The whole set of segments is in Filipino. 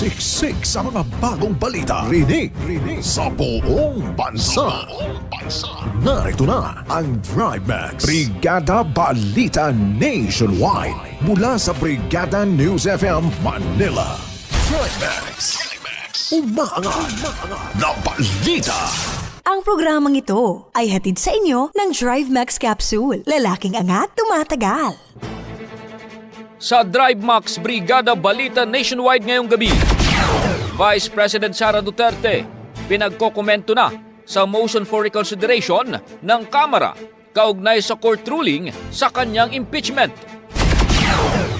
Siksik sa mga bagong balita. Rinig, rinig sa buong bansa. Narito na ang Drive Max Brigada Balita Nationwide mula sa Brigada News FM Manila. Drive Max. Umaangat na balita. Ang programang ito ay hatid sa inyo ng Drive Max Capsule. Lalaking angat, tumatagal. Sa Drive Max Brigada Balita Nationwide ngayong gabi, Vice President Sara Duterte pinagkokomento na sa motion for reconsideration ng Kamara kaugnay sa court ruling sa kanyang impeachment.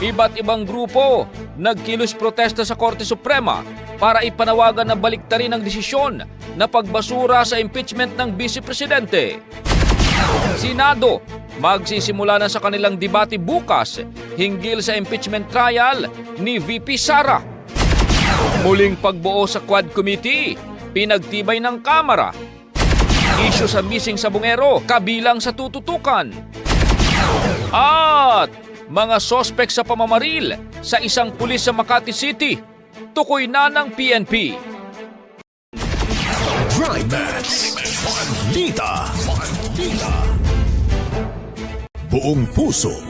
Iba't ibang grupo nagkilos protesta sa Korte Suprema para ipanawagan na baliktarin ang desisyon na pagbasura sa impeachment ng Vice Presidente. Senado, magsisimula na sa kanilang debate bukas hinggil sa impeachment trial ni VP Sara. Muling pagbuo sa Quad Committee, pinagtibay ng Kamara. Isyo sa missing sa bungero, kabilang sa tututukan. At mga sospek sa pamamaril sa isang pulis sa Makati City, tukoy na ng PNP. Drive Max. Buong puso.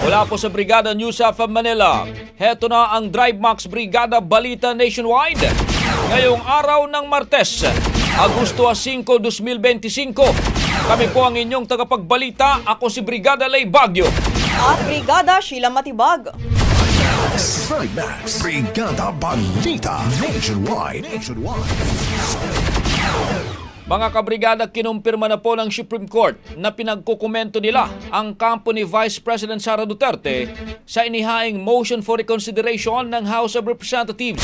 Mula po sa Brigada News of Manila, heto na ang Drive Max Brigada Balita Nationwide. Ngayong araw ng Martes, Agosto 5, 2025. Kami po ang inyong tagapagbalita. Ako si Brigada Lay Bagyo. At Brigada Sheila Matibag. Drive Max. Brigada Balita Nationwide. Nationwide. Mga kabrigada, kinumpirma na po ng Supreme Court na pinagkukumento nila ang kampo ni Vice President Sara Duterte sa inihaing motion for reconsideration ng House of Representatives.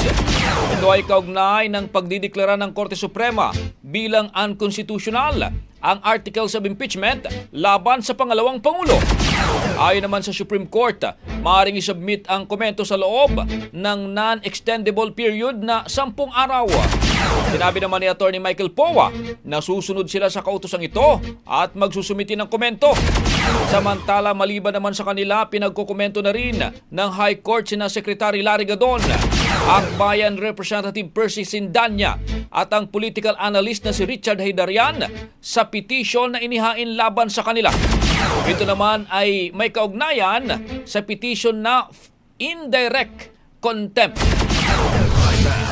Ito ay kaugnay ng pagdideklara ng Korte Suprema bilang unconstitutional ang articles of impeachment laban sa pangalawang Pangulo. Ayon naman sa Supreme Court, maaaring isubmit ang komento sa loob ng non-extendable period na sampung araw. Sinabi naman ni Attorney Michael Powa na susunod sila sa kautosang ito at magsusumiti ng komento. Samantala, maliban naman sa kanila, pinagkukomento na rin ng High Court sina Secretary Larry Gadon, Akbayan Representative Percy Sindanya at ang political analyst na si Richard Haydarian sa petition na inihain laban sa kanila. Ito naman ay may kaugnayan sa petition na indirect contempt.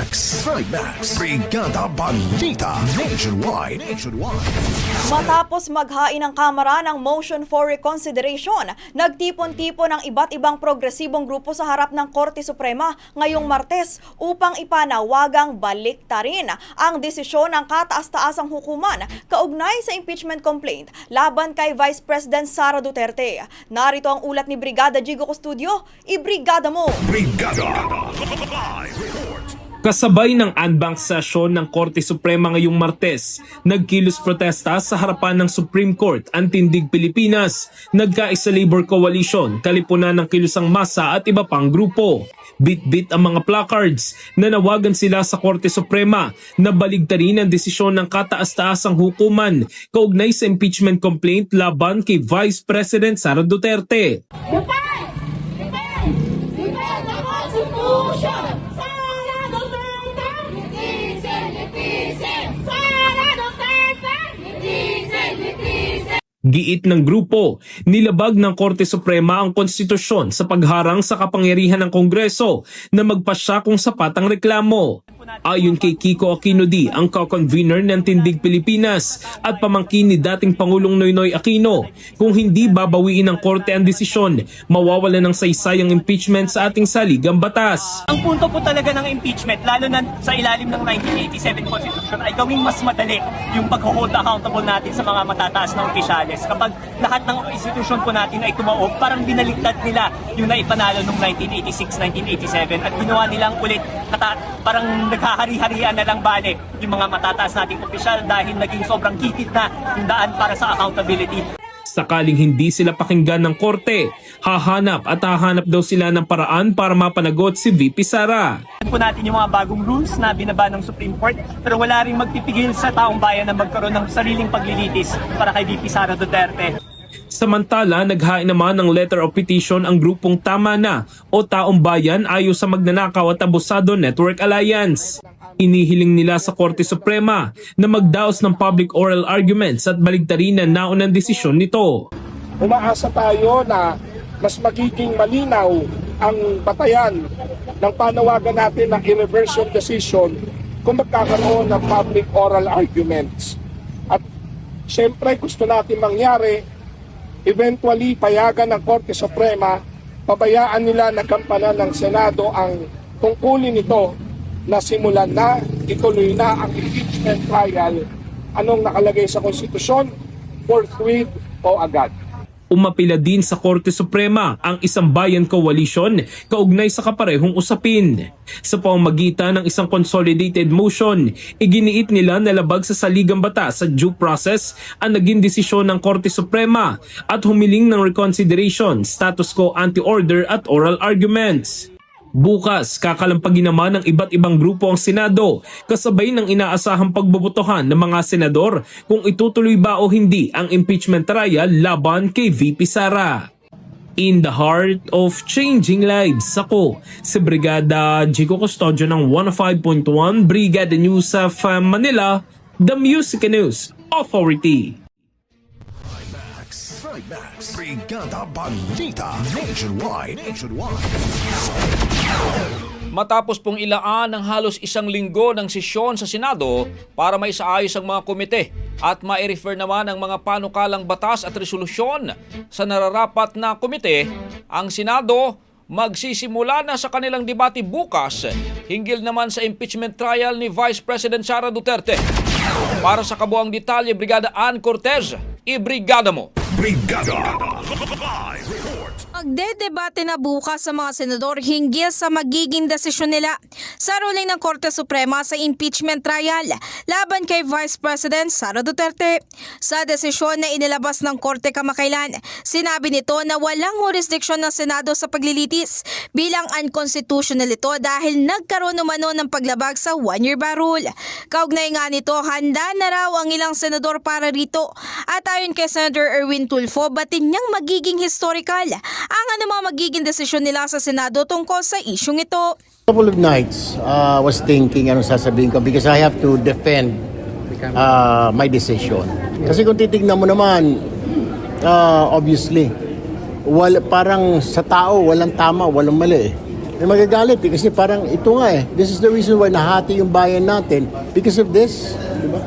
Max, Max, Brigada Balita Nationwide. Nationwide. Matapos maghain ng Kamara ng motion for reconsideration, nagtipon-tipon ang iba't ibang progresibong grupo sa harap ng Korte Suprema ngayong Martes upang ipanawagang baliktarin ang desisyon ng kataas-taasang hukuman kaugnay sa impeachment complaint laban kay Vice President Sara Duterte. Narito ang ulat ni Brigada Jigo Custodio, ibrigada mo! Brigada. Live report. Kasabay ng unbank session ng Korte Suprema ngayong Martes, nagkilos protesta sa harapan ng Supreme Court ang Tindig Pilipinas, nagkaisa Labor Coalition, kalipunan ng kilusang masa at iba pang grupo. Bit-bit ang mga placards, nanawagan sila sa Korte Suprema na baligtarin ang desisyon ng kataas-taasang hukuman kaugnay sa impeachment complaint laban kay Vice President Sara Duterte. Defend! Giit ng grupo, nilabag ng Korte Suprema ang konstitusyon sa pagharang sa kapangyarihan ng Kongreso na magpasya kung sapat ang reklamo. Ayon kay Kiko Aquino D, ang co-convener ng Tindig Pilipinas at pamangkin ni dating Pangulong Noynoy Aquino, kung hindi babawiin ng Korte ang desisyon, mawawala ng saysay ang impeachment sa ating saligang batas. Ang punto po talaga ng impeachment, lalo na sa ilalim ng 1987 Constitution, ay gawing mas madali yung pag-hold accountable natin sa mga matataas na opisyales. Kapag lahat ng institusyon po natin ay tumaob, parang binaliktad nila yung naipanalo noong 1986-1987 at ginawa nilang ulit kata- parang naghahari-harian na lang bale yung mga matataas nating opisyal dahil naging sobrang kitid na yung daan para sa accountability. Sakaling hindi sila pakinggan ng korte, hahanap at hahanap daw sila ng paraan para mapanagot si VP Sara. po natin yung mga bagong rules na binaba ng Supreme Court pero wala rin magpipigil sa taong bayan na magkaroon ng sariling paglilitis para kay VP Sara Duterte. Samantala, naghain naman ng letter of petition ang grupong Tama Na o Taong Bayan ayo sa Magnanakaw at Abusado Network Alliance. Inihiling nila sa Korte Suprema na magdaos ng public oral arguments at baligtarin ang naunang desisyon nito. umaasa tayo na mas magiging malinaw ang batayan ng panawagan natin ng irreverse yung decision kung magkakaroon ng public oral arguments. At siyempre gusto natin mangyari, eventually payagan ng Korte Suprema, pabayaan nila na kampanan ng Senado ang tungkulin nito na simulan na, ituloy na ang impeachment trial anong nakalagay sa konstitusyon, forthwith o agad. Umapila din sa Korte Suprema ang isang bayan coalition kaugnay sa kaparehong usapin. Sa pamamagitan ng isang consolidated motion, iginiit nila na labag sa saligang batas sa due process ang naging desisyon ng Korte Suprema at humiling ng reconsideration, status quo anti-order at oral arguments. Bukas, kakalampagin naman ng iba't ibang grupo ang Senado kasabay ng inaasahang pagbobotohan ng mga senador kung itutuloy ba o hindi ang impeachment trial laban kay VP Sara. In the heart of changing lives, ako si Brigada Jico Custodio ng 105.1 Brigada News of uh, Manila, The Music News Authority. Max, Max, Brigada Balita Nationwide. Nationwide. Matapos pong ilaan ng halos isang linggo ng sesyon sa Senado para may saayos ang mga komite at ma-refer naman ang mga panukalang batas at resolusyon sa nararapat na komite, ang Senado magsisimula na sa kanilang debate bukas hinggil naman sa impeachment trial ni Vice President Sara Duterte. Para sa kabuang detalye, Brigada Ann Cortez, ibrigada mo! Brigada. Live. Magdedebate na bukas sa mga senador hinggil sa magiging desisyon nila sa ruling ng Korte Suprema sa impeachment trial laban kay Vice President Sara Duterte. Sa desisyon na inilabas ng Korte kamakailan, sinabi nito na walang jurisdiksyon ng Senado sa paglilitis bilang unconstitutional ito dahil nagkaroon umano ng paglabag sa one-year bar rule. Kaugnay nga nito, handa na raw ang ilang senador para rito at ayon kay Senator Erwin Tulfo, batin niyang magiging historical ang anumang magiging desisyon nila sa Senado tungkol sa isyong ito. couple of nights uh, was thinking ano sasabihin ko because I have to defend uh, my decision. Kasi kung titignan mo naman, uh, obviously, wal, parang sa tao, walang tama, walang mali eh. May magagalit eh, kasi parang ito nga eh. This is the reason why nahati yung bayan natin because of this. Di ba?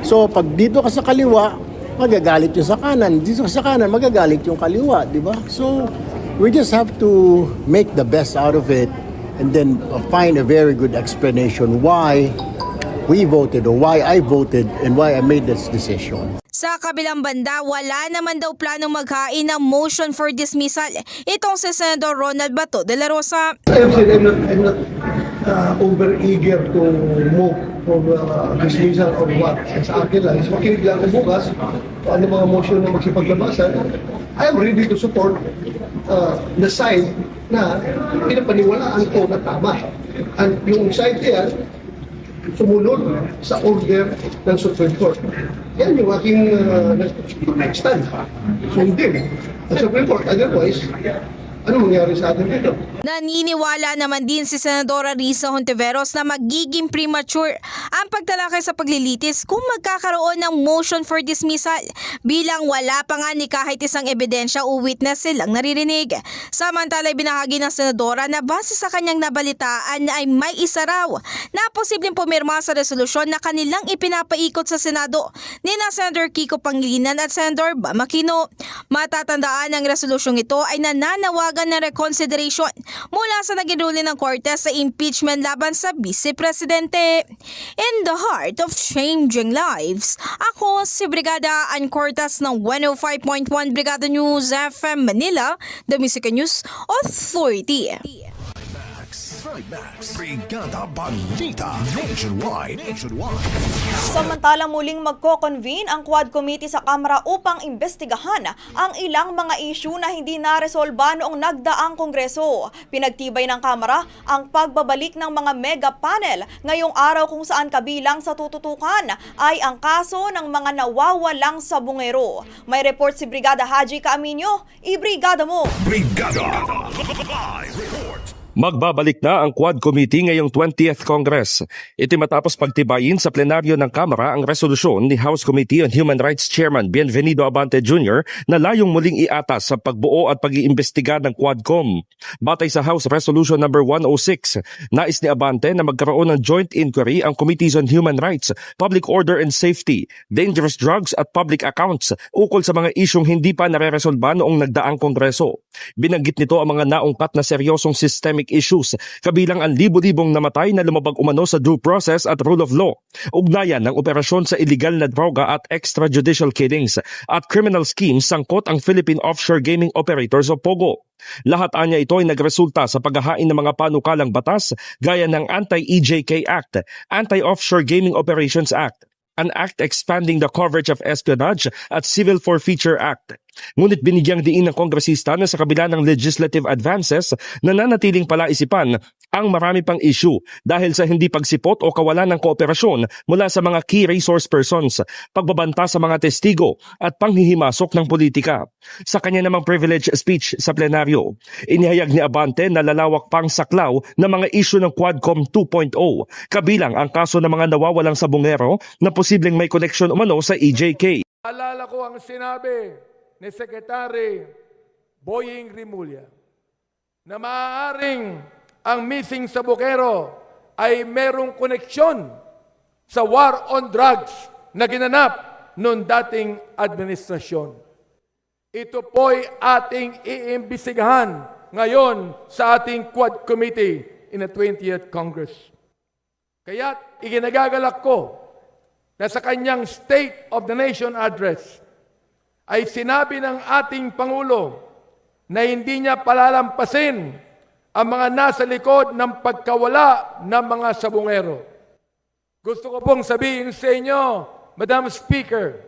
So, pag dito ka sa kaliwa, magagalit yung sa kanan. Dito sa kanan, magagalit yung kaliwa. Di ba? So, we just have to make the best out of it and then uh, find a very good explanation why we voted or why I voted and why I made this decision. Sa kabilang banda, wala naman daw planong maghain ng motion for dismissal itong si Senador Ronald Bato de la Rosa. I have said I'm not, I'm not uh, over eager to move for uh, dismissal or what. Sa akin lang, is makinig lang ako bukas kung ano mga motion na magsipaglabasan. I am ready to support uh, the side na pinapaniwalaan ko na tama. And yung side yan, sumunod sa order ng Supreme Court. Yan yung aking uh, stand. Sundin ang Supreme Court. Otherwise, ano mangyari sa atin dito? Naniniwala naman din si Senadora Risa Hontiveros na magiging premature ang pagtalakay sa paglilitis kung magkakaroon ng motion for dismissal bilang wala pa nga ni kahit isang ebidensya o witness silang naririnig. Samantala binahagi ng Senadora na base sa kanyang nabalitaan ay may isa raw na posibleng pumirma sa resolusyon na kanilang ipinapaikot sa Senado ni na Senator Kiko Pangilinan at Senator Bamakino. Matatandaan ang resolusyong ito ay nananawagan ng reconsideration mula sa naging ng Korte sa impeachment laban sa Vice Presidente. In the heart of changing lives, ako si Brigada Ann Cortas ng 105.1 Brigada News FM Manila, The Music News Authority. Trimax. Brigada Balita. Nationwide. Nationwide. Samantalang muling magko-convene ang Quad Committee sa Kamara upang imbestigahan ang ilang mga issue na hindi naresolba noong nagdaang Kongreso. Pinagtibay ng Kamara ang pagbabalik ng mga mega panel ngayong araw kung saan kabilang sa tututukan ay ang kaso ng mga nawawalang sabungero. May report si Brigada Haji Kaaminyo. Ibrigada mo! Brigada. Live report. Magbabalik na ang Quad Committee ngayong 20th Congress. Ito matapos pagtibayin sa plenaryo ng Kamara ang resolusyon ni House Committee on Human Rights Chairman Bienvenido Abante Jr. na layong muling iatas sa pagbuo at pag-iimbestiga ng Quadcom. Batay sa House Resolution No. 106, nais ni Abante na magkaroon ng joint inquiry ang Committees on Human Rights, Public Order and Safety, Dangerous Drugs at Public Accounts ukol sa mga isyong hindi pa nareresolba noong nagdaang Kongreso. Binanggit nito ang mga naungkat na seryosong systemic issues, kabilang ang libo-libong namatay na lumabag umano sa due process at rule of law, ugnayan ng operasyon sa illegal na droga at extrajudicial killings, at criminal schemes sangkot ang Philippine Offshore Gaming Operators o POGO. Lahat anya ito ay nagresulta sa paghahain ng mga panukalang batas gaya ng Anti-EJK Act, Anti-Offshore Gaming Operations Act, an act expanding the coverage of espionage at Civil Forfeiture Act. Ngunit binigyang diin ng kongresista na sa kabila ng legislative advances, nananatiling palaisipan ang marami pang issue dahil sa hindi pagsipot o kawalan ng kooperasyon mula sa mga key resource persons, pagbabanta sa mga testigo at panghihimasok ng politika. Sa kanya namang privilege speech sa plenaryo, inihayag ni Abante na lalawak pang saklaw ng mga issue ng Quadcom 2.0, kabilang ang kaso ng mga nawawalang sabungero na posibleng may connection umano sa EJK. Alala ko ang sinabi ni Secretary Boying Rimulya na maaaring ang missing sa Bukero ay merong koneksyon sa war on drugs na ginanap noong dating administrasyon. Ito po'y ating iimbisigahan ngayon sa ating Quad Committee in the 20th Congress. Kaya iginagagalak ko na sa kanyang State of the Nation Address ay sinabi ng ating Pangulo na hindi niya palalampasin ang mga nasa likod ng pagkawala ng mga sabungero. Gusto ko pong sabihin sa inyo, Madam Speaker,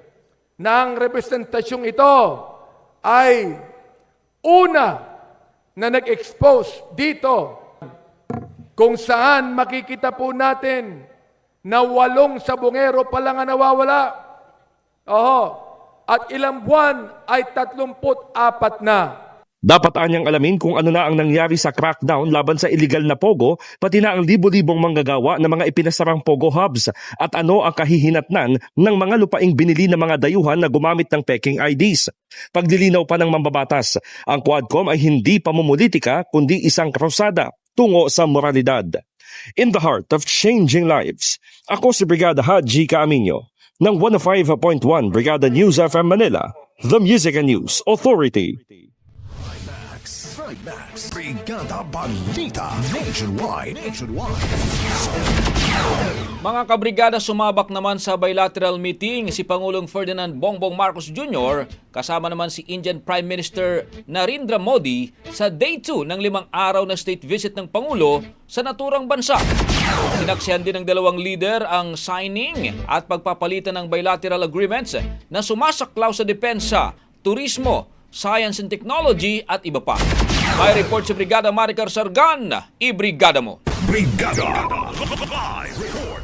na ang representasyong ito ay una na nag-expose dito kung saan makikita po natin na walong sabungero pa lang ang nawawala. Oho. At ilang buwan ay 34 na. Dapat anyang alamin kung ano na ang nangyari sa crackdown laban sa illegal na pogo, pati na ang libo-libong manggagawa ng mga ipinasarang pogo hubs at ano ang kahihinatnan ng mga lupaing binili ng mga dayuhan na gumamit ng peking IDs. Pagdilinaw pa ng mambabatas, ang Quadcom ay hindi pamumulitika kundi isang krusada tungo sa moralidad. In the heart of changing lives, ako si Brigada Haji Caaminyo ng 105.1 Brigada News FM Manila, the Music and News Authority. Trimax, Brigada Balita, Nationwide, Nationwide. Mga kabrigada sumabak naman sa bilateral meeting si Pangulong Ferdinand Bongbong Marcos Jr. kasama naman si Indian Prime Minister Narendra Modi sa day 2 ng limang araw na state visit ng Pangulo sa naturang bansa. Sinaksihan din ng dalawang leader ang signing at pagpapalitan ng bilateral agreements na sumasaklaw sa depensa, turismo, science and technology at iba pa. May report si Brigada Maricar Sargan, i-brigada mo. Brigada Live Report.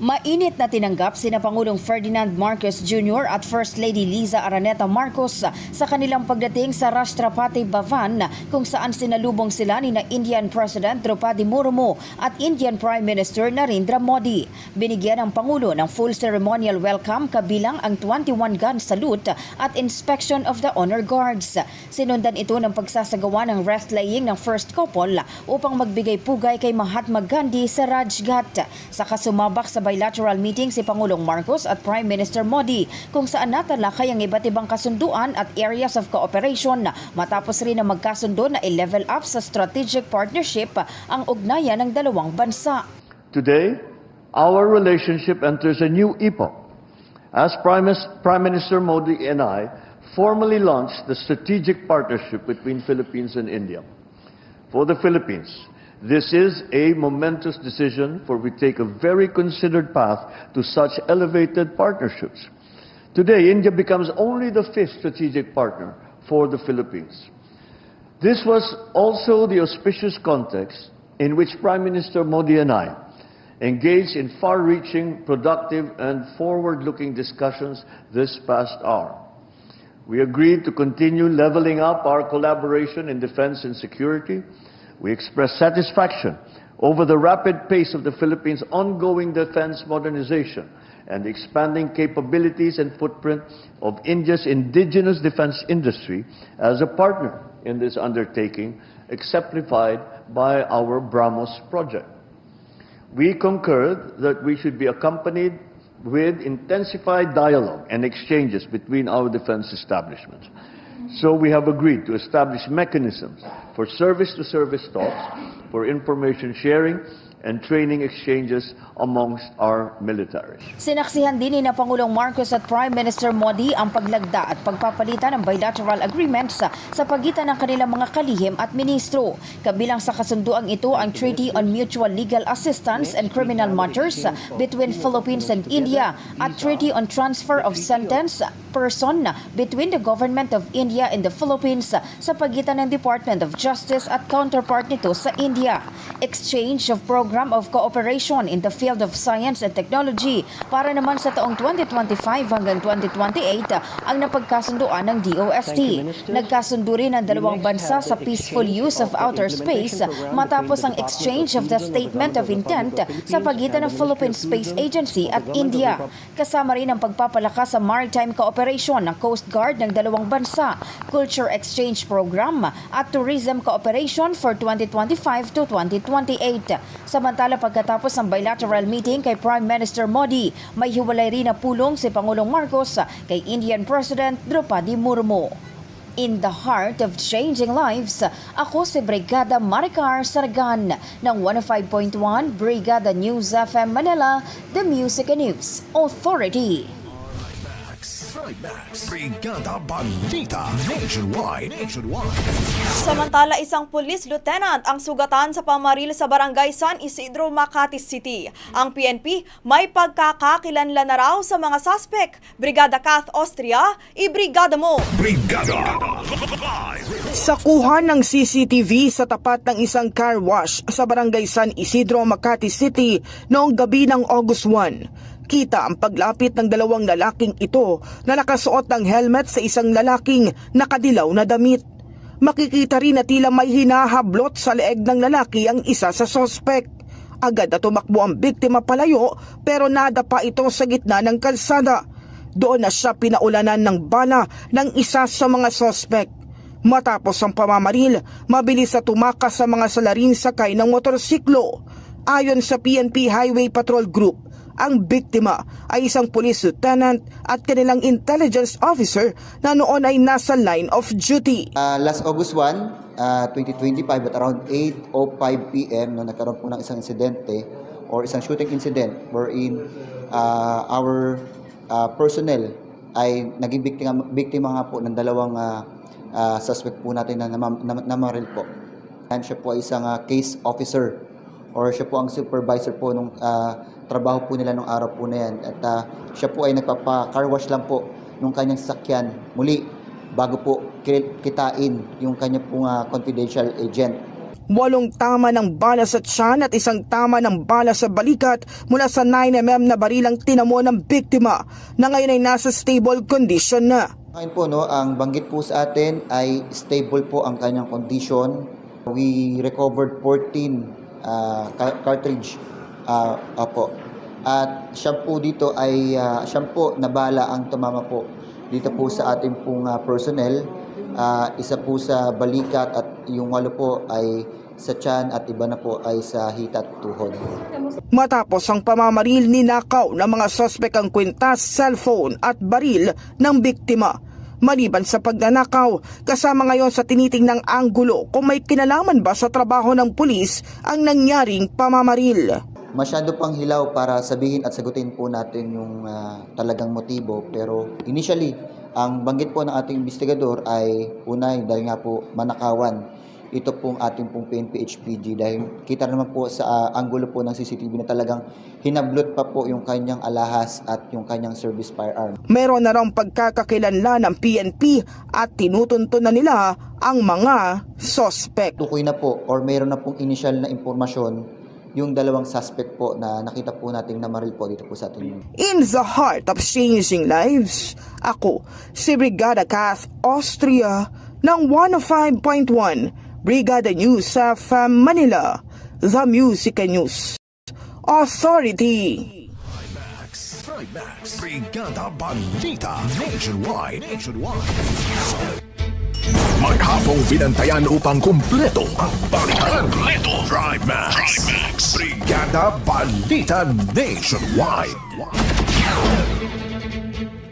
Mainit na tinanggap sina Pangulong Ferdinand Marcos Jr. at First Lady Liza Araneta Marcos sa kanilang pagdating sa Rashtrapati Bhavan kung saan sinalubong sila ni na Indian President Draupadi Murmu at Indian Prime Minister Narendra Modi. Binigyan ng Pangulo ng full ceremonial welcome kabilang ang 21 gun salute at inspection of the honor guards. Sinundan ito ng pagsasagawa ng wreath-laying ng first couple upang magbigay pugay kay Mahatma Gandhi sa Rajghat. Sa kasumabak sa bilateral meeting si Pangulong Marcos at Prime Minister Modi kung saan natalakay ang iba't ibang kasunduan at areas of cooperation matapos rin na magkasundo na i-level up sa strategic partnership ang ugnayan ng dalawang bansa. Today, our relationship enters a new epoch as Prime, Prime Minister Modi and I formally launched the strategic partnership between Philippines and India. For the Philippines, this is a momentous decision for we take a very considered path to such elevated partnerships. Today, India becomes only the fifth strategic partner for the Philippines. This was also the auspicious context in which Prime Minister Modi and I engaged in far-reaching, productive, and forward-looking discussions this past hour. We agreed to continue leveling up our collaboration in defense and security. We expressed satisfaction over the rapid pace of the Philippines' ongoing defense modernization and the expanding capabilities and footprint of India's indigenous defense industry as a partner in this undertaking, exemplified by our BrahMos project. We concurred that we should be accompanied with intensified dialogue and exchanges between our defense establishments. So we have agreed to establish mechanisms for service-to-service talks, for information sharing, and training exchanges amongst our militaries. Sinaksihan din ni Pangulong Marcos at Prime Minister Modi ang paglagda at pagpapalitan ng bilateral agreements sa pagitan ng kanilang mga kalihim at ministro. Kabilang sa kasunduang ito ang Treaty on Mutual Legal Assistance and Criminal Matters between Philippines and India at Treaty on Transfer of Sentence Person between the Government of India and the Philippines sa pagitan ng Department of Justice at counterpart nito sa India. Exchange of Program of Cooperation in the Field of Science and Technology para naman sa taong 2025 hanggang 2028 ang napagkasunduan ng DOST. Nagkasundo rin ang dalawang bansa sa peaceful use of outer space matapos ang exchange of the Statement of Intent sa pagitan ng Philippine Space Agency at India. Kasama rin ang pagpapalakas sa maritime cooperation ng Coast Guard ng dalawang bansa, culture exchange program at tourism cooperation for 2025 to 2028. Samantala pagkatapos ng bilateral meeting kay Prime Minister Modi, may hiwalay rin na pulong si Pangulong Marcos kay Indian President Draupadi Murmu. In the heart of changing lives, ako si Brigada Maricar Sargan ng 105.1 Brigada News FM Manila, the Music and News Authority. Trimax. Brigada Balita. Nationwide. Nationwide. Samantala, isang police lieutenant ang sugatan sa pamaril sa barangay San Isidro, Makati City. Ang PNP may pagkakakilanlan na raw sa mga suspect. Brigada Kath Austria, ibrigada mo! Brigada. Sa kuha ng CCTV sa tapat ng isang car wash sa barangay San Isidro, Makati City noong gabi ng August 1, kita ang paglapit ng dalawang lalaking ito na nakasuot ng helmet sa isang lalaking nakadilaw na damit. Makikita rin na tila may hinahablot sa leeg ng lalaki ang isa sa sospek. Agad na tumakbo ang biktima palayo pero nadapa ito sa gitna ng kalsada. Doon na siya pinaulanan ng bala ng isa sa mga sospek. Matapos ang pamamaril, mabilis na tumakas sa mga salarin sakay ng motorsiklo. Ayon sa PNP Highway Patrol Group, ang biktima ay isang police lieutenant at kanilang intelligence officer na noon ay nasa line of duty. Uh, last August 1, uh, 2025 at around 8.05 p.m. no, nagkaroon po ng isang insidente or isang shooting incident wherein uh, our uh, personnel ay naging biktima, biktima nga po ng dalawang uh, uh, suspect po natin na namam- nam- namaril po. And siya po ay isang uh, case officer or siya po ang supervisor po nung uh, trabaho po nila nung araw po na yan. At uh, siya po ay nagpapa-car wash lang po nung kanyang sasakyan muli bago po ki- kitain yung kanya pong uh, confidential agent. Walong tama ng bala sa tiyan at isang tama ng bala sa balikat mula sa 9mm na barilang tinamo ng biktima na ngayon ay nasa stable condition na. Ngayon po, no, ang banggit po sa atin ay stable po ang kanyang condition. We recovered 14 uh, car- cartridge uh, opo. At siya dito ay uh, siya po na bala ang tumama po dito po sa ating pong uh, personnel. Uh, isa po sa balikat at yung walo po ay sa tiyan at iba na po ay sa hita at tuhod. Matapos ang pamamaril ninakaw ng mga sospek ang kwintas, cellphone at baril ng biktima. Maliban sa pagnanakaw, kasama ngayon sa tinitingnang anggulo kung may kinalaman ba sa trabaho ng pulis ang nangyaring pamamaril. Masyado pang hilaw para sabihin at sagutin po natin yung ah, talagang motibo pero initially ang banggit po ng ating investigador ay unay dahil nga po manakawan ito pong ating pong PNP HPG dahil kita naman po sa ah, anggulo po ng CCTV na talagang hinablot pa po yung kanyang alahas at yung kanyang service firearm. Meron na raw pagkakakilanlan ng PNP at tinutunto na nila ang mga sospek. Tukoy na po or meron na pong initial na impormasyon yung dalawang suspect po na nakita po nating namaril po dito po sa ating In the heart of changing lives, ako si Brigada Kath Austria ng 105.1 Brigada News sa Manila, The Music News Authority. Trimax. Brigada Balita. Nationwide. Nationwide. Maghapong binantayan upang kumpleto ang balitan. Kumpleto. Trimax. Trimax. Brigada Balita Nationwide.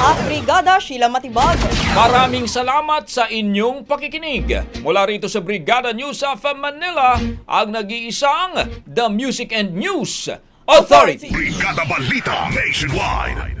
At Brigada Sheila Matibag. Maraming salamat sa inyong pakikinig. Mula rito sa Brigada News FM Manila, ang nag-iisang The Music and News Authority. Brigada Balita Nationwide.